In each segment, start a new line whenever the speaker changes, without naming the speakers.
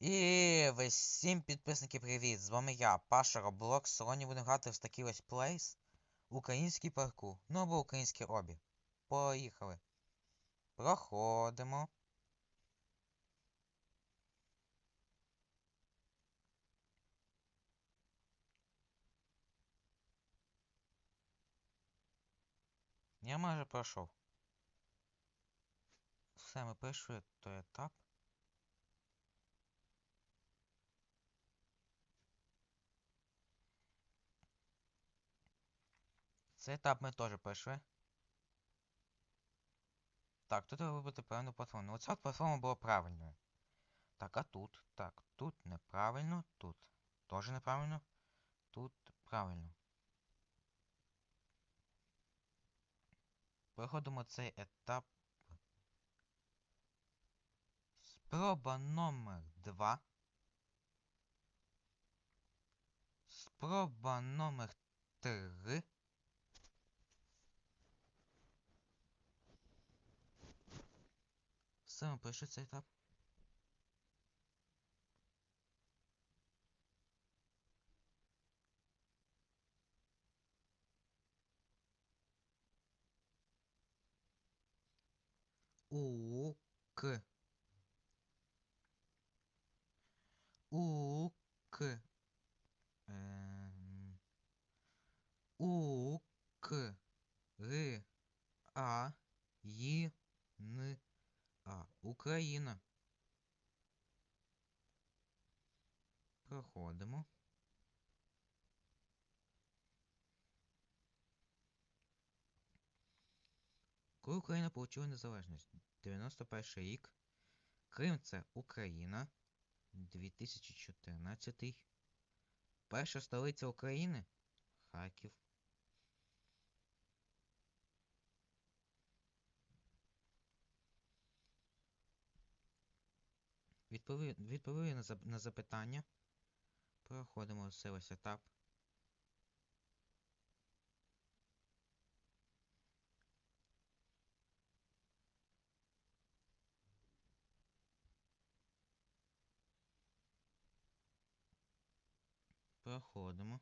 І всім підписники привіт! З вами я, Паша Роблок. Сьогодні будемо грати в такий ось плейс. Український паркур. Ну або український обі. Поїхали. Проходимо. Я майже пройшов. Все, ми пройшли той етап. Цей етап ми теж пройшли. Так, тут треба вибрати правильну платформу. Ну, Оця платформа була правильною. Так, а тут? Так, тут неправильно, тут теж неправильно, тут правильно. Проходимо цей етап. Спроба номер 2. Спроба номер 3. Пройшли цей етап. У К У К Ем, У К Р А А. Україна. Проходимо. Коли Україна отримала незалежність? 91 рік. Крим це Україна. 2014. Перша столиця України Харків. На, зап- на запитання. Проходимо все ось етап. Проходимо.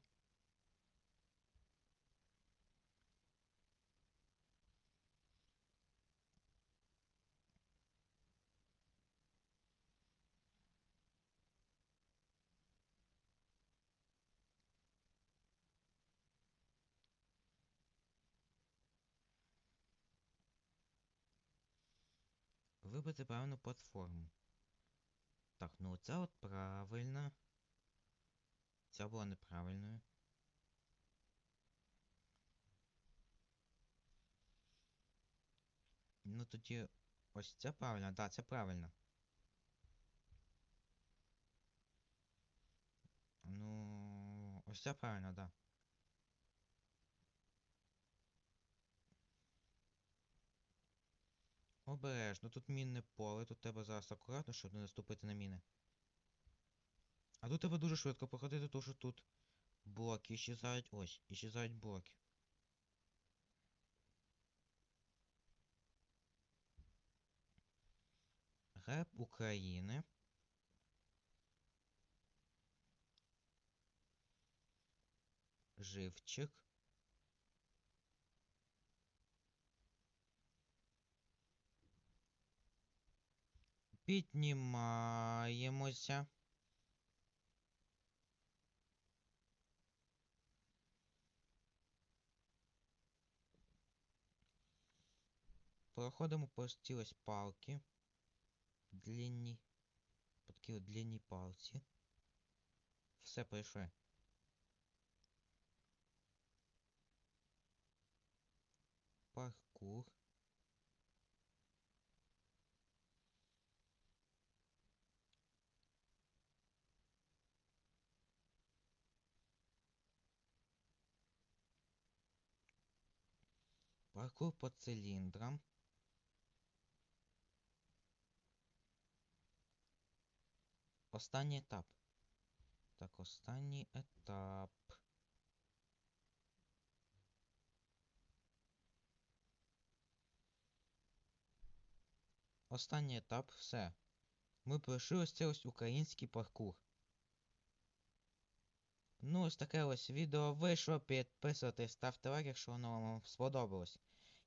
Вибрати правильну платформу. Так, ну ця от правильна. Ця була неправильною. Ну тоді ось ця правильна, да, це правильно. Ну, ось ця правильно, да. Обережно, тут мінне поле, тут треба зараз акуратно, щоб не наступити на міни. А тут треба дуже швидко проходити, тому що тут блоки іщезають. Ось, іщезають блоки. Герб України. Живчик. Піднімаємося. Проходимо по ось палки. Длинні. По такі от длинні палці. Все пройшли. Паркур. Паркур по циліндрам. Останній етап. Так, останній етап. Останній етап, все. Ми пройшли ось цей ось український паркур. Ну, ось таке ось відео вийшло. Підписуйтесь, ставте лайк, якщо воно вам сподобалось.